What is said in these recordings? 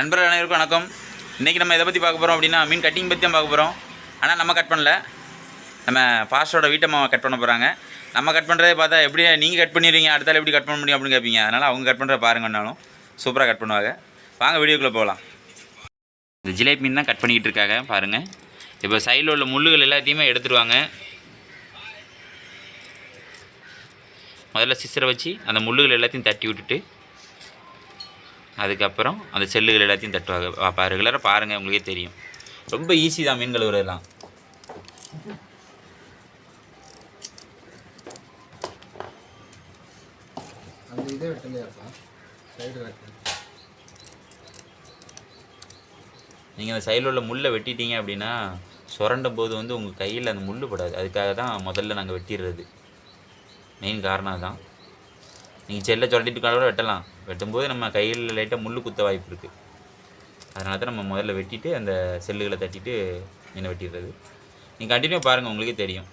நண்பர்கள் அனைவருக்கும் வணக்கம். இன்றைக்கி நம்ம இதை பற்றி பார்க்க போகிறோம் அப்படின்னா மீன் கட்டிங் பற்றி தான் பார்க்க போகிறோம் ஆனால் நம்ம கட் பண்ணல. நம்ம பாஸ்டோட வீட்டை மாமா கட் பண்ண போகிறாங்க நம்ம கட் பண்ணுறதே பார்த்தா எப்படி நீங்கள் கட் பண்ணிடுவீங்க அடுத்தால எப்படி கட் பண்ண முடியும் அப்படின்னு கேட்பீங்க அதனால் அவங்க கட் பண்ணுறத பாருங்கன்னாலும் சூப்பராக கட் பண்ணுவாங்க. வாங்க வீடியோக்குள்ளே போகலாம் இந்த ஜிலேபி மீன் தான் கட் பண்ணிக்கிட்டு இருக்காங்க. பாருங்கள் இப்போ சைடில் உள்ள முள்ளுகள் எல்லாத்தையுமே எடுத்துருவாங்க. முதல்ல சிசரை வச்சு அந்த முள்ளுகள் எல்லாத்தையும் தட்டி விட்டுட்டு அதுக்கப்புறம் அந்த செல்லுகள் எல்லாத்தையும் தட்டுவாங்க. பா- ரெகுலராக பாருங்கள் உங்களுக்கே தெரியும். ரொம்ப ஈஸி தான் மீன் கழுவுறதுலாம் நீங்கள் அந்த சைடில் உள்ள முள்ளை வெட்டிட்டீங்க அப்படின்னா சுரண்டும் போது வந்து உங்கள் கையில் அந்த முள் படாது. அதுக்காக தான் முதல்ல நாங்கள் வெட்டிடுறது. மெயின் காரணம் தான் நீங்கள் செல்லை சுரண்டிட்டு கூட வெட்டலாம். வெட்டும்போது நம்ம கையில் லைட்டாக முள் குத்த வாய்ப்பு இருக்குது அதனால தான் நம்ம முதல்ல வெட்டிட்டு அந்த செல்லுகளை தட்டிட்டு மீனை வெட்டிடுறது. நீங்கள் கண்டினியூ பாருங்கள் உங்களுக்கே தெரியும்.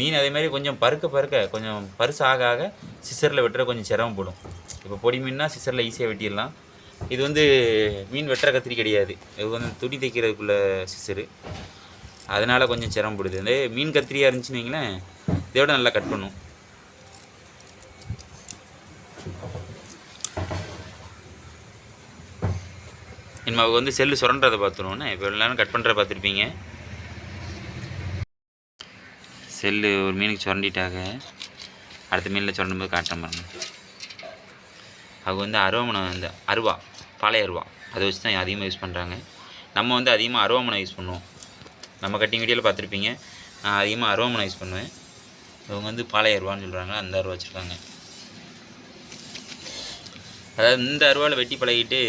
மீன் அதே மாதிரி கொஞ்சம் பருக்க பருக்க கொஞ்சம் பருசு ஆக ஆக சிசரில் வெட்டுற கொஞ்சம் சிரமப்படும் இப்போ பொடி மீன்னா சிசரில் ஈஸியாக வெட்டிடலாம். இது வந்து மீன் வெட்டுற கத்திரி கிடையாது. இது வந்து துணி தைக்கிறதுக்குள்ள சிசரு. அதனால் கொஞ்சம் சிரமப்படுது இந்த மீன் கத்திரியாக இருந்துச்சுன்னு வைங்களேன் இதை விட நல்லா கட் பண்ணும். இனிமே அவங்க வந்து செல்லு சுரண்டதை பார்த்துருவோண்ணே இப்போ எல்லாரும் கட் பண்ணுறத பார்த்துருப்பீங்க. செல்லு ஒரு மீனுக்கு சுரண்டிட்டாங்க. அடுத்த மீனில் சுரண்டும் போது காட்டுறேன் பாருங்க. அவங்க வந்து அருவாமனை வந்து அருவா பழைய அருவா அதை வச்சு தான் அதிகமாக யூஸ் பண்ணுறாங்க நம்ம வந்து அதிகமாக அருவாமனை யூஸ் பண்ணுவோம். நம்ம கட்டிங் வீடியோவில் பார்த்துருப்பீங்க. நான் அதிகமாக அருவாமனை யூஸ் பண்ணுவேன். இவங்க வந்து பாளைய அருவான்னு சொல்கிறாங்க அந்த அருவா வச்சுருக்காங்க. அதாவது இந்த அருவாவில் வெட்டி பழகிட்டு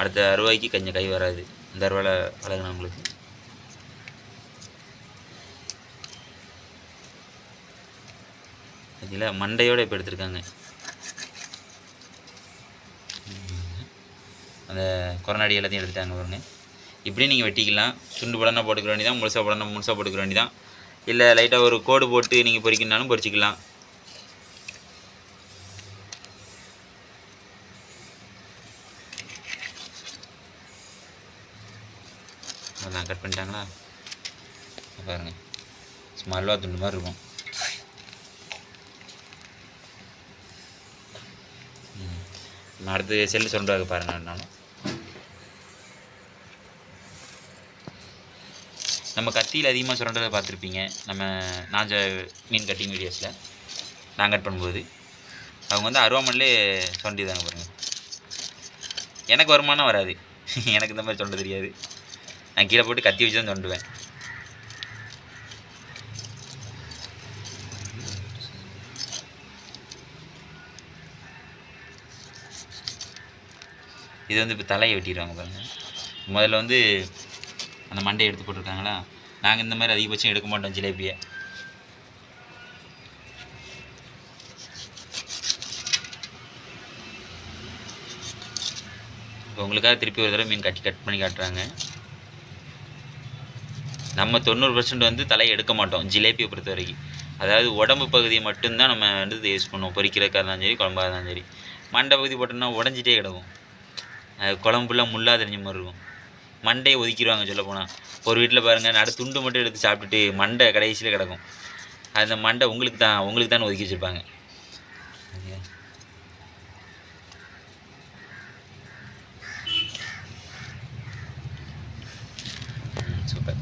அடுத்த அருவாய்க்கு கொஞ்சம் கை வராது. இந்த அருவாவில் பழகினவங்களுக்கு இதில் மண்டையோடு இப்போ எடுத்திருக்காங்க. அந்த கொரோனாடி எல்லாத்தையும் எடுத்துட்டாங்க பாருங்கள் இப்படியும் நீங்கள் வெட்டிக்கலாம். துண்டு படனா போட்டுக்க வேண்டியதான் முழுசாக படனா முழுசாக போட்டுக்க வேண்டியதான் இல்லை லைட்டாக ஒரு கோடு போட்டு நீங்கள் பொறிக்கணுனாலும் பொறிச்சிக்கலாம். அதான் கட் பண்ணிட்டாங்களா? பாருங்க. சும்மா அல்வா துண்டு மாதிரி இருக்கும். ம். நான் அடுத்து செல்லு சொல்கிறாங்க பாருங்கள் நானும். நம்ம கத்தியில் அதிகமாக சுரண்டதை பார்த்துருப்பீங்க. நம்ம நாஞ்ச மீன் கட்டிங் வீடியோஸில் நான் கட் பண்ணும்போது. அவங்க வந்து அருவாமன்லே சுரண்டிதாங்க பாருங்கள் எனக்கு வருமானம் வராது. எனக்கு இந்த மாதிரி சொல்ல தெரியாது. நான் கீழே போட்டு கத்தி வச்சு தான் தொண்டுவேன் இது வந்து இப்போ தலையை வெட்டிடுவாங்க பாருங்கள் முதல்ல வந்து அந்த மண்டையை எடுத்து போட்டிருக்காங்களா? நாங்கள் இந்த மாதிரி அதிகபட்சம் எடுக்க மாட்டோம் ஜிலேபியை. இப்போ உங்களுக்காக திருப்பி ஒரு தடவை மீன் கட்டி கட் பண்ணி காட்டுறாங்க. நம்ம தொண்ணூறு பர்சன்ட் வந்து தலையை எடுக்க மாட்டோம் ஜிலேபியை பொறுத்த வரைக்கும் அதாவது உடம்பு பகுதியை மட்டும்தான் நம்ம வந்து யூஸ் பண்ணுவோம். பொரிக்கிறதுக்காக இருந்தாலும் சரி குழம்பாக இருந்தாலும் சரி. மண்டை பகுதி போட்டோம்னா உடஞ்சிட்டே கிடக்கும். குழம்புலாம் முள்ளா தெரிஞ்ச மாதிரி இருக்கும். மண்டையை ஒதுக்கிடுவாங்க சொல்ல போனால் ஒரு வீட்டில் பாருங்கள் நடு துண்டு மட்டும் எடுத்து சாப்பிட்டுட்டு மண்டை கடைசியில் கிடக்கும். அந்த மண்டை உங்களுக்கு தான் உங்களுக்கு தான் ஒதுக்கி வச்சுருப்பாங்க சூப்பர்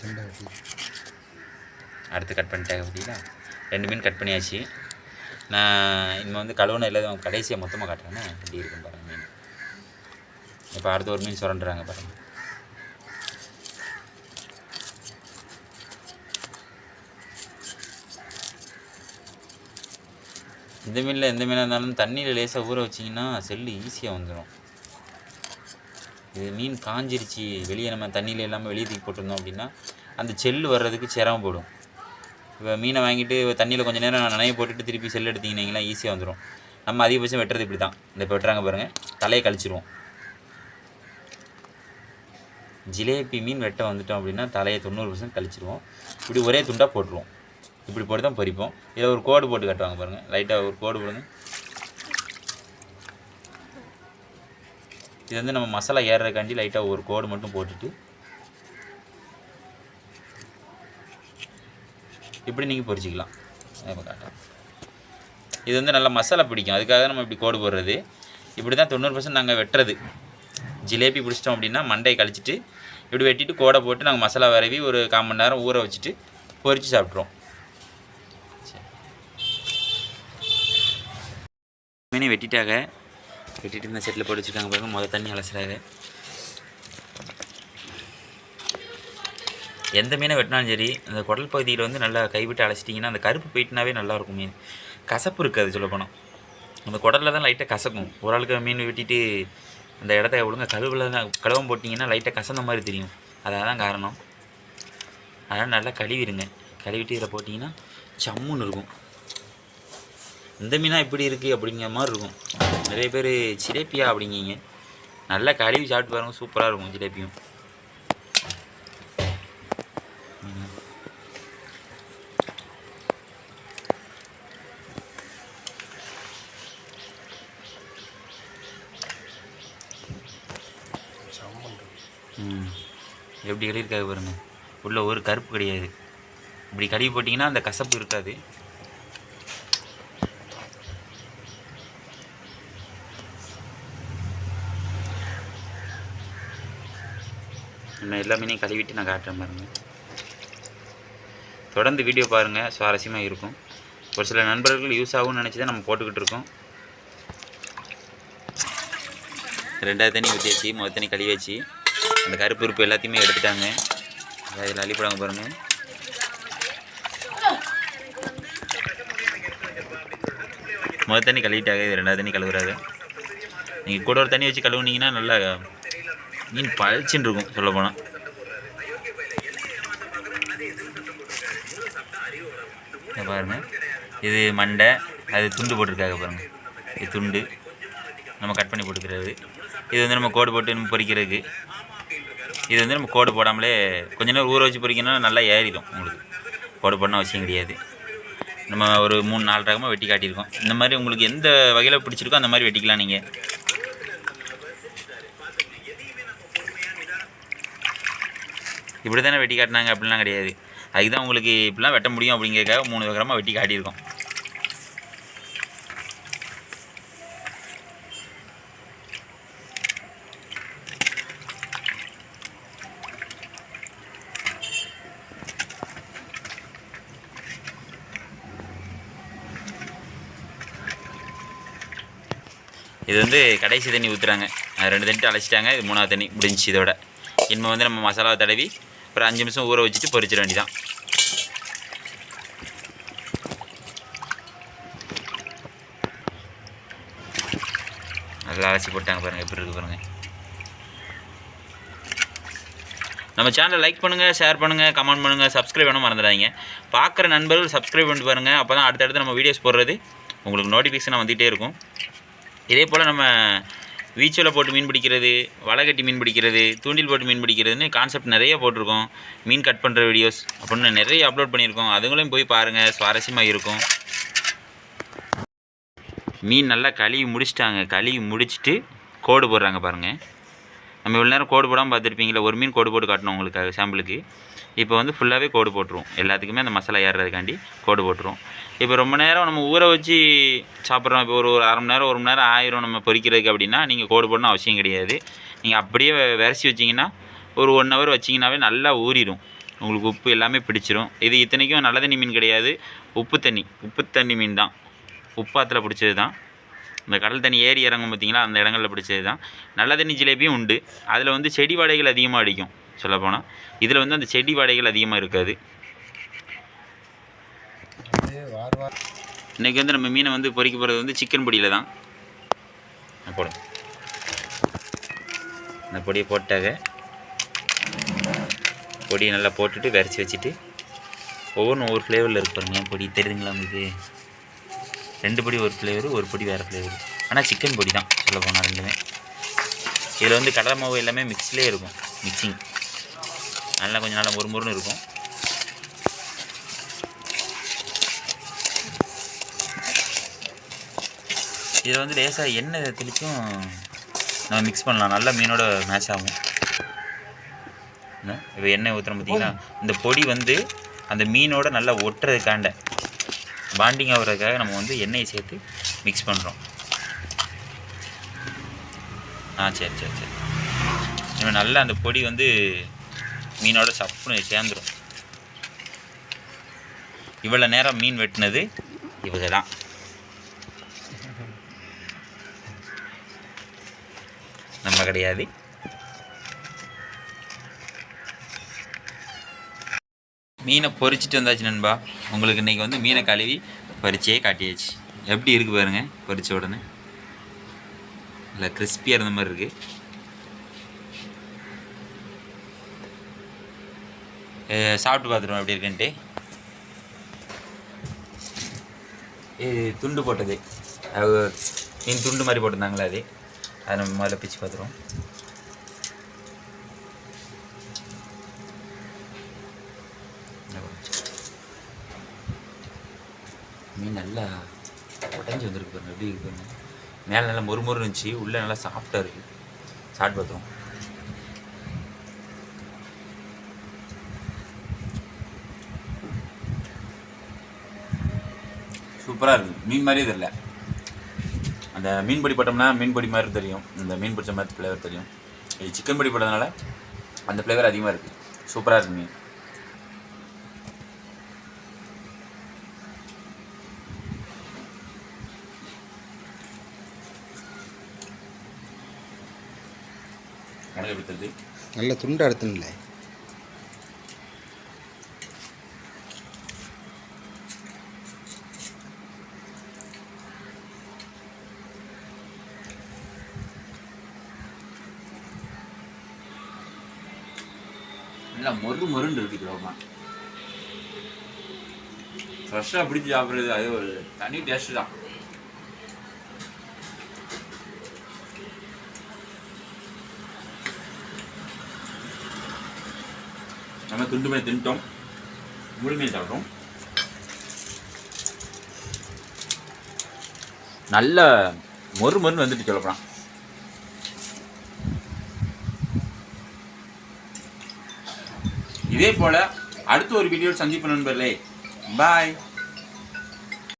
ரெண்டா வெட்டி எடுத்து கட் பண்ணிட்டேன் அப்படின்னா ரெண்டு மீன் கட் பண்ணியாச்சு. நான் இனிமேல் வந்து கழுவுன இல்லை கடைசியாக மொத்தமாக காட்டுறேன்னா எப்படி இருக்கும் பாருங்கள் மீன். இப்போ அடுத்து ஒரு மீன் சுரண்டுறாங்க பாருங்கள் இந்த மீனில் எந்த மீனாக இருந்தாலும் தண்ணியில் லேசாக ஊற வச்சிங்கன்னா செல்லு ஈஸியாக வந்துடும் இது மீன் காஞ்சிருச்சு வெளியே நம்ம தண்ணியில் இல்லாமல் வெளியே தூக்கி போட்டிருந்தோம் அப்படின்னா அந்த செல்லு வர்றதுக்கு சிரமப்படும் இப்போ மீனை வாங்கிட்டு தண்ணியில் கொஞ்சம் நேரம் நான் நனைய போட்டுட்டு திருப்பி செல் எடுத்தீங்கன்னா ஈஸியாக வந்துடும் நம்ம அதிகபட்சம் வெட்டுறது இப்படி தான் இந்த இப்போ வெட்டுறாங்க பாருங்கள் தலையை கழிச்சிருவோம். ஜிலேபி மீன் வெட்ட வந்துட்டோம் அப்படின்னா தலையை தொண்ணூறு பர்சன்ட் கழிச்சிருவோம். இப்படி ஒரே துண்டாக போட்டுருவோம். இப்படி போட்டு தான் பறிப்போம். இதில் ஒரு கோடு போட்டு கட்டுவாங்க பாருங்கள் லைட்டாக ஒரு கோடு போடுங்க. இது வந்து நம்ம மசாலா ஏறுறதுக்காண்டி லைட்டாக ஒரு கோடு மட்டும் போட்டுட்டு இப்படி நீங்கள் பொரிச்சிக்கலாம். இப்போ காட்டுறேன் இது வந்து நல்லா மசாலா பிடிக்கும். அதுக்காக நம்ம இப்படி கோடு போடுறது. இப்படி தான் தொண்ணூறு பர்சன்ட் நாங்கள் வெட்டுறது. ஜிலேபி பிடிச்சிட்டோம் அப்படின்னா மண்டையை கழிச்சிட்டு இப்படி வெட்டிட்டு கோடை போட்டு நாங்கள் மசாலா வரவி ஒரு கால் மணி நேரம் ஊற வச்சுட்டு பொரித்து சாப்பிட்ருவோம் மீனை வெட்டிட்டாங்க. வெட்டிட்டு இந்த செட்டில் போட்டு வச்சுருக்காங்க பாருங்கள் மொதல் தண்ணி அலசுறாங்க. எந்த மீனை வெட்டினாலும் சரி அந்த குடல் பகுதியில் வந்து நல்லா கைவிட்டு அழைச்சிட்டிங்கன்னா அந்த கருப்பு போயிட்டுனாவே நல்லாயிருக்கும் மீன். கசப்பு இருக்காது சொல்லப்போனால் அந்த குடலில் தான் லைட்டாக கசக்கும். ஒரு ஆளுக்கு மீன் வெட்டிட்டு அந்த இடத்த ஒழுங்கா கழுவில் கழுவம் போட்டிங்கன்னா லைட்டாக கசந்த மாதிரி தெரியும். அதான் தான் காரணம். அதனால் நல்லா கழுவிடுங்க கழுவிட்டு இதில் போட்டிங்கன்னா சம்முன்னு இருக்கும். இந்த மீனாக இப்படி இருக்குது அப்படிங்கிற மாதிரி இருக்கும். நிறைய பேர் ஜிலேபியா அப்படிங்கிங்க. நல்லா கழுவி சாப்பிட்டு பாருங்க சூப்பராக இருக்கும் ஜிலேபியும் எப்படி கழுவிருக்காது பாருங்கள் உள்ளே ஒரு கருப்பு கிடையாது. இப்படி கழுவி போட்டிங்கன்னா அந்த கசப்பு இருக்காது. நான் எல்லா மீனையும் கழுவிட்டு நான் காட்டுறேன் பாருங்கள் தொடர்ந்து வீடியோ பாருங்கள் சுவாரஸ்யமாக இருக்கும். ஒரு சில நண்பர்கள் யூஸ் ஆகும்னு நினச்சி தான் நம்ம போட்டுக்கிட்டு இருக்கோம். ரெண்டாவது தண்ணி ஊற்றியாச்சு முதல் தண்ணி கழுவி வச்சு அந்த கருப்பு உறுப்பு எல்லாத்தையுமே எடுத்துட்டாங்க. அதில் அள்ளிப்படாங்க பாருங்கள் முதல் தண்ணி கழுவிட்டாங்க இது ரெண்டாவது தண்ணி கழுவுறாரு நீங்கள் கூட ஒரு தண்ணி வச்சு கழுவுனீங்கன்னா நல்லா மீன் பழச்சின்னு இருக்கும் சொல்ல போனால் பாருங்க. இது மண்டை அது துண்டு போட்டிருக்காங்க பாருங்க. இது துண்டு. நம்ம கட் பண்ணி போட்டுக்கிறது. இது வந்து நம்ம கோடு போட்டு பொறிக்கிறதுக்கு. பொரிக்கிறதுக்கு இது வந்து நம்ம கோடு போடாமலே கொஞ்ச நேரம் ஊற வச்சு பொறிக்கணும்னா நல்லா ஏறிடும் உங்களுக்கு. கோடு போடணும் அவசியம் கிடையாது. நம்ம ஒரு மூணு நாலு ரகமாக வெட்டி காட்டியிருக்கோம். இந்த மாதிரி உங்களுக்கு எந்த வகையில் பிடிச்சிருக்கோ அந்த மாதிரி வெட்டிக்கலாம் நீங்கள் இப்படி தானே வெட்டி காட்டினாங்க? அப்படிலாம் கிடையாது. அதுக்கு தான் உங்களுக்கு இப்படிலாம் வெட்ட முடியும் அப்படிங்கிறதுக்காக மூணு வகரமாக வெட்டி காட்டியிருக்கோம். இது வந்து கடைசி தண்ணி ஊற்றுறாங்க ரெண்டு தண்ணி அழைச்சிட்டாங்க. இது மூணாவது தண்ணி முடிஞ்சு இதோட. இனிமேல் வந்து நம்ம மசாலாவை தடவி ஒரு அஞ்சு நிமிஷம் ஊற வச்சுட்டு பொறிச்சிட வேண்டியதான் நல்லா அழைச்சி போட்டாங்க பாருங்கள் எப்படி இருக்கு பாருங்கள் நம்ம சேனலை லைக் பண்ணுங்கள் ஷேர் பண்ணுங்கள் கமெண்ட் பண்ணுங்கள் சப்ஸ்கிரைப் பண்ண மறந்துடாதீங்க. பார்க்குற நண்பர்கள் சப்ஸ்கிரைப் பண்ணிட்டு பாருங்கள் அப்போ தான் அடுத்தடுத்து நம்ம வீடியோஸ் போடுறது உங்களுக்கு நோட்டிஃபிகேஷன் வந்துகிட்டே இருக்கும். இதே போல் நம்ம வீச்சில் போட்டு மீன் பிடிக்கிறது வலை கட்டி மீன் பிடிக்கிறது தூண்டில் போட்டு மீன் பிடிக்கிறதுன்னு கான்செப்ட் நிறைய போட்டிருக்கோம். மீன் கட் பண்ணுற வீடியோஸ் அப்படின்னு நிறைய அப்லோட் பண்ணியிருக்கோம். அதுங்களையும் போய் பாருங்கள் சுவாரஸ்யமாக இருக்கும். மீன் நல்லா கழுவி முடிச்சிட்டாங்க. கழுவி முடிச்சிட்டு கோடு போடுறாங்க பாருங்கள் நம்ம இவ்வளோ நேரம் கோடு போடாமல் பார்த்துருப்பீங்களா ஒரு மீன் கோடு போட்டு காட்டணும் உங்களுக்கு சாம்பிளுக்கு இப்போ வந்து ஃபுல்லாகவே கோடு போட்டுருவோம். எல்லாத்துக்குமே அந்த மசாலா ஏறுறதுக்காண்டி கோடு போட்டுருவோம். இப்போ ரொம்ப நேரம் நம்ம ஊற வச்சு சாப்பிட்றோம். இப்போ ஒரு ஒரு அரை மணி நேரம் ஒரு மணி நேரம் ஆயிரும் நம்ம பொறிக்கிறதுக்கு அப்படின்னா நீங்கள் கோடு போடணும் அவசியம் கிடையாது. நீங்கள் அப்படியே விரசி வச்சிங்கன்னா ஒரு ஒன் ஹவர் வச்சிங்கனாவே நல்லா ஊறிடும் உங்களுக்கு உப்பு எல்லாமே பிடிச்சிரும். இது இத்தனைக்கும் நல்ல தண்ணி மீன் கிடையாது. உப்பு தண்ணி உப்பு தண்ணி மீன் தான். உப்பாத்தில் பிடிச்சது தான். இந்த கடல் தண்ணி ஏறி இறங்கும் பார்த்திங்களா? அந்த இடங்களில் பிடிச்சது தான். நல்ல தண்ணி ஜிலேபியும் உண்டு. அதில் வந்து செடி வாடைகள் அதிகமாக அடிக்கும். சொல்லப்போனால் இதில் வந்து அந்த செடி வாடைகள் அதிகமாக இருக்காது. இன்றைக்கி வந்து நம்ம மீனை வந்து பொரிக்க போகிறது வந்து சிக்கன் பொடியில் தான். போடும் இந்த பொடியை போட்டாக பொடியை நல்லா போட்டுட்டு விரைச்சி வச்சுட்டு ஒவ்வொன்றும் ஒவ்வொரு ஃப்ளேவரில் இருக்கு பொடி தெரியுதுங்களா உங்களுக்கு? ரெண்டு பொடி ஒரு ஃப்ளேவர் ஒரு பொடி வேறு ஃப்ளேவர் ஆனால் சிக்கன் பொடி தான் சொல்ல போனால் ரெண்டுமே. இதில் வந்து கடலை மாவு எல்லாமே மிக்ஸ்லேயே இருக்கும். மிக்சிங் நல்லா கொஞ்சம் நல்லா முறுமுறுன்னு இருக்கும். இதில் வந்து லேசாக எண்ணெய் தெளிச்சும் நம்ம மிக்ஸ் பண்ணலாம். நல்லா மீனோட மேட்ச் ஆகும். இப்போ எண்ணெய் ஊற்றுறோம் பார்த்தீங்களா? இந்த பொடி வந்து அந்த மீனோட நல்லா ஒட்டுறதுக்காண்ட பாண்டிங் ஆகுறதுக்காக நம்ம வந்து எண்ணெயை சேர்த்து மிக்ஸ் பண்ணுறோம் ஆ சரி சரி சரி. இவன் நல்லா அந்த பொடி வந்து மீனோட சப்புன்னு சேர்ந்துடும் இவ்வளோ நேரம் மீன் வெட்டினது இவங்க தான் கிடையாது. மீனை பொறிச்சிட்டு வந்தாச்சு நண்பா. உங்களுக்கு இன்றைக்கி வந்து மீனை கழுவி பறிச்சே காட்டியாச்சு. எப்படி இருக்கு பாருங்க பொரிச்ச உடனே. இல்லை கிறிஸ்பியாக இருந்த மாதிரி இருக்கு. சாப்பிட்டு பார்த்துருவோம் எப்படி இருக்குன்ட்டு. இது துண்டு போட்டது. மீன் துண்டு மாதிரி போட்டிருந்தாங்களே அது. அதை நம்ம முதல்ல பிச்சு பார்த்துருவோம் மீன் நல்லா உடஞ்சி வந்திருக்கு பாருங்க எப்படி இருக்கு பாருங்க. மேலே நல்லா மொறுமொறு இருந்துச்சு உள்ளே நல்லா சாஃப்டாக இருக்குது சாப்பிட்டு பார்த்துருவோம் சூப்பராக இருக்குது மீன் மாதிரியே தெரியல. அந்த மீன் பொடி போட்டோம்னா மீன் பொடி மாதிரி தெரியும். இந்த மீன் பிடிச்ச மாதிரி ஃப்ளேவர் தெரியும். இது சிக்கன் பொடி போட்டதுனால அந்த ஃப்ளேவர் அதிகமாக இருக்குது சூப்பராக இருக்குங்க மீன். நல்ல துண்டு எடுத்துனில்ல நல்லா மொறு மொறுன்னு இருக்கு ரோமா ஃப்ரெஷ்ஷாக பிடிச்சி சாப்பிட்றது அது ஒரு தனி டேஸ்ட் தான். நம்ம துண்டு மீன் தின்ட்டோம். முழு மீன் சாப்பிட்டோம் நல்ல மொறு மொறுன்னு வந்துட்டு சொல்லப்படான் இதே போல அடுத்த ஒரு வீடியோ சந்திப்பு நண்பர்களே. பாய்